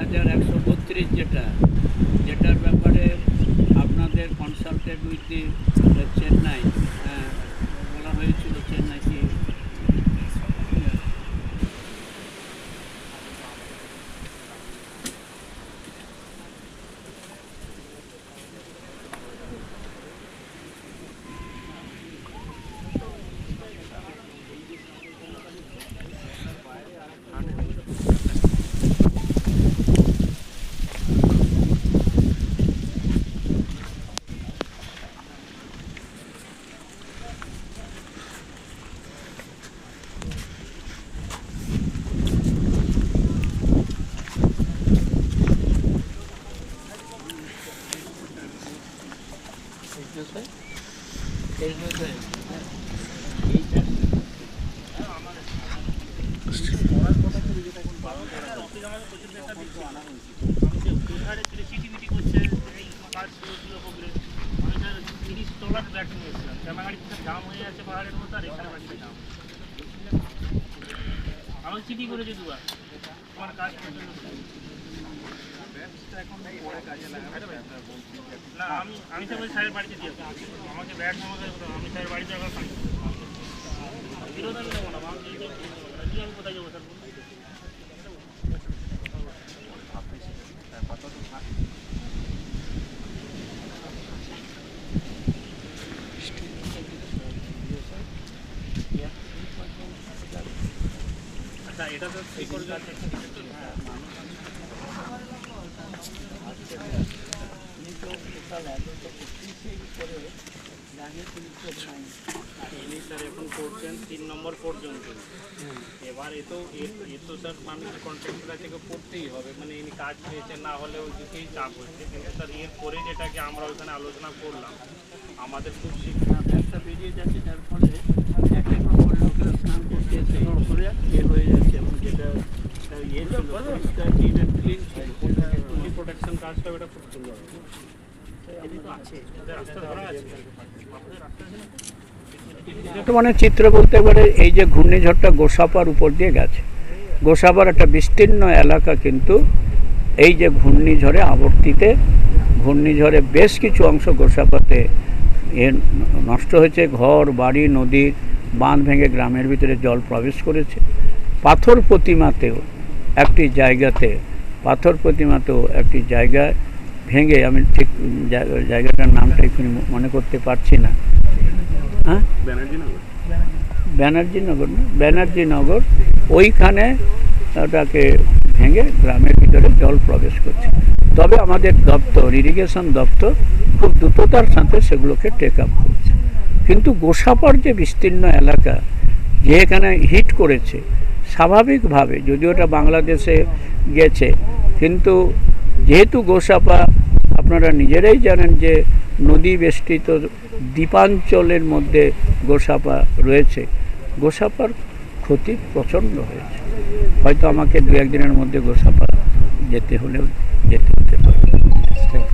হাজার একশো বত্রিশ যেটা যেটার ব্যাপারে আপনাদের কনসালটেন্ট উইথ দি চেন্নাই আমাকে চিঠি করেছে দুবার। তোমার কাজ পর্যন্ত না আমি আমি তো ওই স্যারের বাড়িতে দিয়ে আসব। আমাকে ব্যাগ আমাকে আমি স্যারের বাড়িতে আবার পাই বিরোধ আমি নেব না আমি এই যে- এই যে আমি কোথায় যাব স্যার বলুন? আচ্ছা এটা তো ঠিক করে যাচ্ছে হ্যাঁ স্যার এখন করছেন তিন নম্বর পর্যন্ত। এবার এ তো এ- তো স্যার মানুষ কন্ট্রাক্টর থেকে পড়তেই হবে। মানে ইনি কাজ পেয়েছেন না হলে ওই দিকেই চাপ হচ্ছে। কিন্তু স্যার এর পরে যেটাকে আমরা ওইখানে আলোচনা করলাম আমাদের খুব শিক্ষা একটা বেরিয়ে যাচ্ছে যার ফলে এক এক লোকেরা স্নান করতে এসে এ হয়ে যাচ্ছে এবং যেটা একটা ইয়ে ছিল পরিষ্কার ক্লিন ক্লিন ছিল প্রোটেকশন কাজটা এটা খুব সুন্দর? বর্তমানে চিত্র বলতে পারে এই যে ঘূর্ণিঝড়টা গোসাপার উপর দিয়ে গেছে। গোসাপার একটা বিস্তীর্ণ এলাকা কিন্তু এই যে ঘূর্ণিঝড়ে আবর্তিতে ঘূর্ণিঝড়ে বেশ কিছু অংশ গোসাপাতে নষ্ট হয়েছে। ঘর, বাড়ি, নদী, বাঁধ ভেঙে গ্রামের ভিতরে জল প্রবেশ করেছে। পাথর প্রতিমাতেও একটি জায়গাতে পাথর প্রতিমা তো একটি জায়গায় ভেঙে আমি ঠিক জায়গাটার নামটা এক্ষুনি মনে করতে পারছি না। হ্যাঁ? ব্যানার্জি নগর না? ব্যানার্জি নগর ওইখানে ওটাকে ভেঙে গ্রামের ভিতরে জল প্রবেশ করছে। তবে আমাদের দপ্তর ইরিগেশন দপ্তর খুব দ্রুততার সাথে সেগুলোকে টেক আপ করছে। কিন্তু গোসাপার যে বিস্তীর্ণ এলাকা যে এখানে হিট করেছে স্বাভাবিকভাবে, যদিও ওটা বাংলাদেশে গেছে, কিন্তু যেহেতু গোসাপা, আপনারা নিজেরাই জানেন যে নদী বেষ্টিত দ্বীপাঞ্চলের মধ্যে গোসাপা রয়েছে। গোসাপার ক্ষতি প্রচণ্ড হয়েছে। হয়তো আমাকে দু একদিনের মধ্যে গোসাপা যেতে হলেও যেতে হতে পারে।